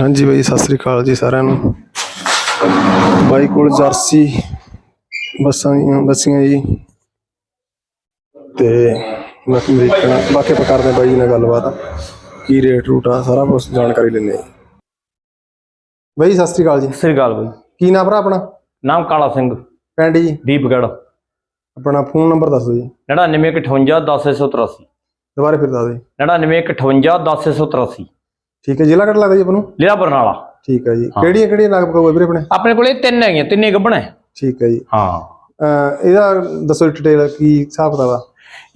ਹਾਂਜੀ ਬਾਈ ਸਤਿ ਸ੍ਰੀ ਅਕਾਲ ਜੀ ਸਾਰਿਆਂ ਨੂੰ। ਬਾਈ ਕੋਲ ਜਰਸੀ ਬੱਸਾਂ ਦੀਆਂ ਬੱਸੀਆਂ ਜੀ। ਤੇ ਬਾਕੀ ਦੇਖਣਾ ਬਾਕੀ ਆਪਾਂ ਕਰਦੇ ਬਾਈ ਨਾਲ ਗੱਲਬਾਤ। ਕੀ ਰੇਟ ਰੂਟ ਆ ਸਾਰਾ ਕੁਝ ਜਾਣਕਾਰੀ ਲੈਣੇ ਬਾਈ ਸਤਿ ਸ੍ਰੀ ਅਕਾਲ ਜੀ। ਸਤਿ ਸ੍ਰੀ ਅਕਾਲ ਬਾਈ। ਕੀ ਨਾਮ ਭਰਾ ਆਪਣਾ? ਨਾਮ ਕਾਲਾ ਸਿੰਘ। ਪਿੰਡ ਜੀ? ਦੀਪਗੜ ਆਪਣਾ ਫੋਨ ਨੰਬਰ ਦੱਸ ਦਿਓ ਜੀ। 9958101083 ਦੁਬਾਰਾ ਫਿਰ ਦੱਸ ਦਿਓ। 9958101083 ਠੀਕ ਹੈ ਜ਼ਿਲ੍ਹਾ ਕਿਹੜਾ ਲੱਗਦਾ ਜੀ ਆਪਾਂ ਨੂੰ? ਲਿਆ ਬਰਨਾਲਾ। ਠੀਕ ਹੈ ਜੀ। ਕਿਹੜੀਆਂ ਕਿਹੜੀਆਂ ਨਾਗ ਪਕਾਉ ਵੀਰੇ ਆਪਣੇ? ਆਪਣੇ ਕੋਲੇ ਤਿੰਨ ਹੈਗੀਆਂ ਤਿੰਨੇ ਗੱਬਣ ਹੈ। ਠੀਕ ਹੈ ਜੀ। ਹਾਂ। ਅਹ ਇਹਦਾ ਦੱਸੋ ਡਿਟੇਲ ਕੀ ਹਿਸਾਬ ਕਿਤਾਬ ਆ?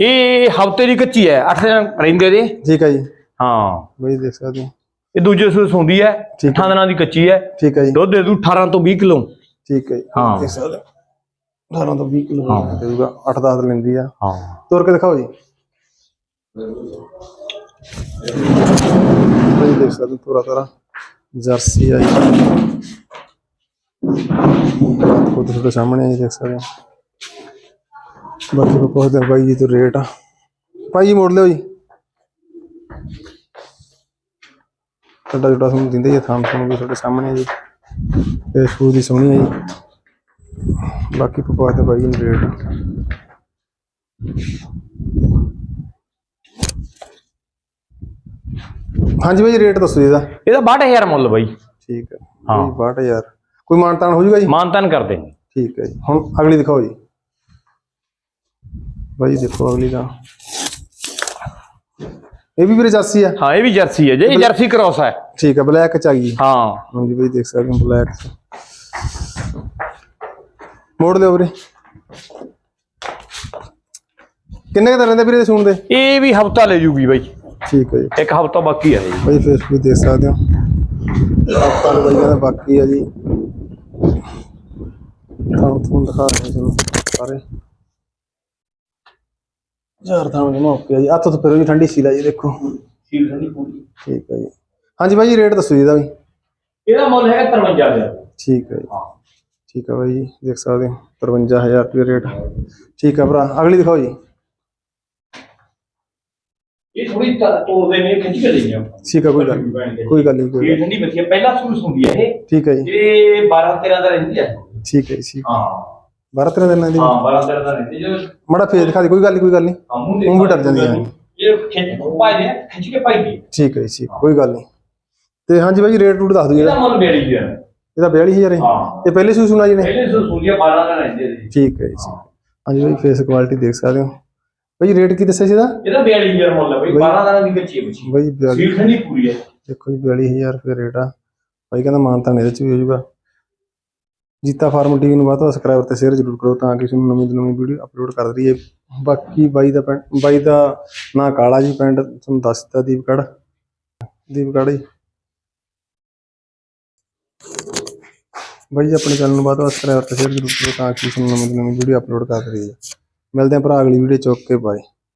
ਇਹ ਹਫ਼ਤੇ ਦੀ ਕੱਚੀ ਹੈ 8 ਦਿਨ ਰਹਿੰਦੇ ਦੇ ਠੀਕ ਹੈ ਜੀ। ਹਾਂ। ਬਾਈ ਦੇਖ ਸਕਦੇ ਹੋ। ਇਹ ਦੂਜੇ ਸੂਸ ਹੁੰਦੀ ਹੈ ਠੀਕ 8 ਦਿਨਾਂ ਦੀ ਕੱਚੀ ਹੈ। ਠੀਕ ਹੈ ਜੀ। ਦੁੱਧ ਦੇ ਦੂ 18 ਤੋਂ 20 ਕਿਲੋ। ਠੀਕ ਹੈ ਜੀ। ਹਾਂ। ਦੇਖ ਸਕਦੇ ਹੋ। 18 ਤੋਂ 20 ਕਿਲੋ ਹਾਂ। ਦੇ ਦੂਗਾ 8-10 ਲੈਂਦੀ ਆ। ਹਾਂ। ਤੁਰ ਕੇ ਦਿਖਾਓ ਜੀ। ਬਾਈ ਦੇਖ ਸਕਦੇ ਹੋ ਤੋਰਾ ਤੋਰਾ ਜਰਸੀ ਆ ਜੀ ਖੁਦ ਤੁਹਾਡੇ ਸਾਹਮਣੇ ਆ ਜੀ, ਦੇਖ ਸਕਦੇ ਹੋ। ਬਾਕੀ ਆਪਾਂ ਪੁੱਛਦੇ ਹਾਂ ਬਾਈ ਜੀ ਤੋਂ ਰੇਟ ਆ। ਭਾਈ ਜੀ ਮੋੜ ਲਿਓ ਜੀ। ਤੁਹਾਡਾ ਤੁਹਾਨੂੰ ਦਿੰਦੇ ਜੀ, ਥਾਂ ਤੁਹਾਨੂੰ ਵੀ ਤੁਹਾਡੇ ਸਾਹਮਣੇ ਆ ਜੀ। ਇਹ ਸ਼ੂ ਦੀ ਸੋਹਣੀ ਹੈ ਜੀ। ਬਾਕੀ ਆਪਾਂ ਪੁੱਛਦੇ ਹਾਂ ਬਾਈ ਜੀ ਨੂੰ ਰੇਟ ਹਾਂਜੀ ਬਾਈ ਰੇਟ ਦੱਸੋ ਜੀ ਇਹਦਾ। ਇਹਦਾ 62000 ਮੁੱਲ ਬਾਈ। ਠੀਕ ਹੈ। ਹਾਂ। ਹਾਂ 62000 ਕੋਈ ਮਾਨਤਾਨ ਹੋ ਜਾਊਗਾ ਜੀ? ਮਾਨਤਨ ਕਰਦੇ ਨੇ ਠੀਕ ਹੈ ਜੀ। ਹੁਣ ਅਗਲੀ ਦਿਖਾਓ ਜੀ। ਬਾਈ ਦੇਖੋ ਅਗਲੀ ਦਾ। ਇਹ ਵੀ ਵੀਰੇ ਜਾਸੀ ਆ? ਹਾਂ ਇਹ ਵੀ ਜਰਸੀ ਹੈ ਜੇ। ਇਹ ਜਰਸੀ ਕ੍ਰੋਸ ਹੈ ਠੀਕ ਹੈ ਬਲੈਕ ਚ ਆ ਗਈ। ਹਾਂ। ਹਾਂਜੀ ਬਾਈ ਦੇਖ ਸਕਦੇ ਹੋ ਬਲੈਕ ਮੋੜ ਲਿਓ ਵੀਰੇ। ਕਿੰਨੇ ਕੁ ਦਿਨ ਰਹਿੰਦੇ ਵੀਰੇ ਸੂਣ ਦੇ? ਇਹ ਵੀ ਹਫਤਾ ਲੈ ਜੂਗੀ ਬਾਈ। ਠੀਕ ਹੈ ਜੀ। ਇੱਕ ਹਫਤਾ ਬਾਕੀ ਹੈ ਜੀ। ਬਾਈ ਫੇਸਬੁੱਕ ਦੇਖ ਸਕਦੇ ਹੋ। ਨੂੰ ਬਾਈ ਕਹਿੰਦਾ ਬਾਕੀ ਆ ਜੀ। ਤੁਹਾਨੂੰ ਤੁਹਾਨੂੰ ਦਿਖਾ ਰਹੇ ਚਲੋ ਸਾਰੇ। ਯਾਰ ਤਾਂ ਜਮਾ ਓਕੇ ਆ ਜੀ। ਹੱਥ ਤੋਂ ਫਿਰ ਠੰਡੀ ਸੀ ਲਾ ਜੀ ਦੇਖੋ। ਸੀਲ ਠੰਡੀ ਪੂਰੀ। ਠੀਕ ਹੈ ਜੀ। ਹਾਂਜੀ ਬਾਈ ਜੀ ਰੇਟ ਦੱਸੋ ਜੀ ਇਹਦਾ ਵੀ। ਇਹਦਾ ਮੁੱਲ ਹੈਗਾ 53000 ਠੀਕ ਹੈ ਜੀ। ਹਾਂ। ਠੀਕ ਹੈ ਬਾਈ ਜੀ ਦੇਖ ਸਕਦੇ ਹੋ। 53000 ਰੁਪਏ ਰੇਟ। ਠੀਕ ਹੈ ਭਰਾ ਅਗਲੀ ਦਿਖਾਓ ਜੀ। ਇਹ ਥੋੜੀ ਤੋੜਦੇ ਨੇ ਖਿੱਚ ਕੇ ਲਈਆਂ ਠੀਕ ਹੈ ਕੋਈ ਗੱਲ ਨਹੀਂ। ਕੋਈ ਗੱਲ ਨਹੀਂ ਕੋਈ ਇਹ ਠੰਡੀ ਬੱਚੀ ਹੈ ਪਹਿਲਾ ਸੂਸ ਹੁੰਦੀ ਹੈ ਇਹ। ਠੀਕ ਹੈ ਜੀ। ਇਹ 12 13 ਦਾ ਰਹਿੰਦੀ ਹੈ ਠੀਕ ਹੈ ਜੀ ਠੀਕ ਹਾਂ। 12 13 ਦਿਨਾਂ ਦੀ ਹਾਂ 12 13 ਦਾ ਰਹਿੰਦੀ ਜੋ ਮੜਾ ਫੇਸ ਦਿਖਾ ਦੇ ਕੋਈ ਗੱਲ ਨਹੀਂ ਕੋਈ ਗੱਲ ਨਹੀਂ। ਊਂ ਵੀ ਡਰ ਜਾਂਦੀਆਂ ਨੇ। ਇਹ ਖਿੱਚ ਪਾਈ ਦੇ ਖਿੱਚ ਕੇ ਪਾਈ ਦੀ। ਠੀਕ ਹੈ ਜੀ ਠੀਕ ਕੋਈ ਗੱਲ ਨਹੀਂ। ਤੇ ਹਾਂਜੀ ਬਾਈ ਜੀ ਰੇਟ ਰੂਟ ਦੱਸ ਦਿਓ ਇਹਦਾ ਜਿਹੜਾ ਮੁੱਲ ਬੇੜੀ ਹੈ ਇਹਦਾ 42000 ਹੈ। ਹਾਂ। ਇਹ ਪਹਿਲੇ ਸੂ ਸੁਣਾ ਜੀ ਨੇ? ਪਹਿਲੇ ਸੂਸ ਹੁੰਦੀ ਹੈ 12 ਦਾ ਰਹਿੰਦੀ ਹੈ ਠੀਕ ਹੈ ਜੀ ਹਾਂਜੀ ਬਾਈ ਫੇਸ ਕੁਆਲਿਟੀ ਦੇਖ ਸਕਦੇ ਹੋ। ਬਾਈ ਰੇਟ ਕੀ ਦੱਸਿਆ ਸੀ ਇਹਦਾ? ਇਹਦਾ 42000 ਮੁੱਲ ਹੈ ਬਈ 12 ਦਾ ਦੀ ਕੱਚੀ ਹੈ ਬੱਚੀ ਬਾਈ। 42 ਸੀਲ ਠੰਡੀ ਪੂਰੀ ਹੈ ਦੇਖੋ ਜੀ 42000 ਰੁਪਏ ਰੇਟ ਆ। ਬਾਈ ਕਹਿੰਦਾ ਮਾਨਤਾ ਇਹਦੇ ਚ ਵੀ ਹੋ ਜਾਊਗਾ। ਜੀਤਾ ਫਾਰਮ ਟੀਵੀ ਨੂੰ ਵੱਧ ਤੋਂ ਸਬਸਕ੍ਰਾਈਬਰ ਤੇ ਸ਼ੇਅਰ ਜ਼ਰੂਰ ਕਰੋ ਤਾਂ ਕਿ ਤੁਹਾਨੂੰ ਨਵੀਂ ਨਵੀਂ ਵੀਡੀਓ ਅਪਲੋਡ ਕਰ ਦਈਏ। ਬਾਕੀ ਬਾਈ ਦਾ ਪਿੰਡ ਬਾਈ ਦਾ ਨਾਂ ਕਾਲਾ ਜੀ ਪਿੰਡ ਤੁਹਾਨੂੰ ਦੱਸ ਦਿੱਤਾ ਦੀਪਗੜ ਦੀਪਗੜ ਜੀ। ਬਾਈ ਜੀ ਆਪਣੇ ਚੈਨਲ ਨੂੰ ਵੱਧ ਤੋਂ ਸਬਸਕ੍ਰਾਈਬਰ ਤੇ ਸ਼ੇਅਰ ਜ਼ਰੂਰ ਕਰੋ ਤਾਂ ਕਿ ਤੁਹਾਨੂੰ ਨਵੀਂ ਨਵੀਂ ਵੀਡੀਓ ਅਪਲੋਡ ਕਰ ਦਈਏ। ਮਿਲਦੇ ਹਾਂ ਭਰਾ ਅਗਲੀ ਵੀਡੀਓ ਚੁੱਕ ਕੇ ਬਾਏ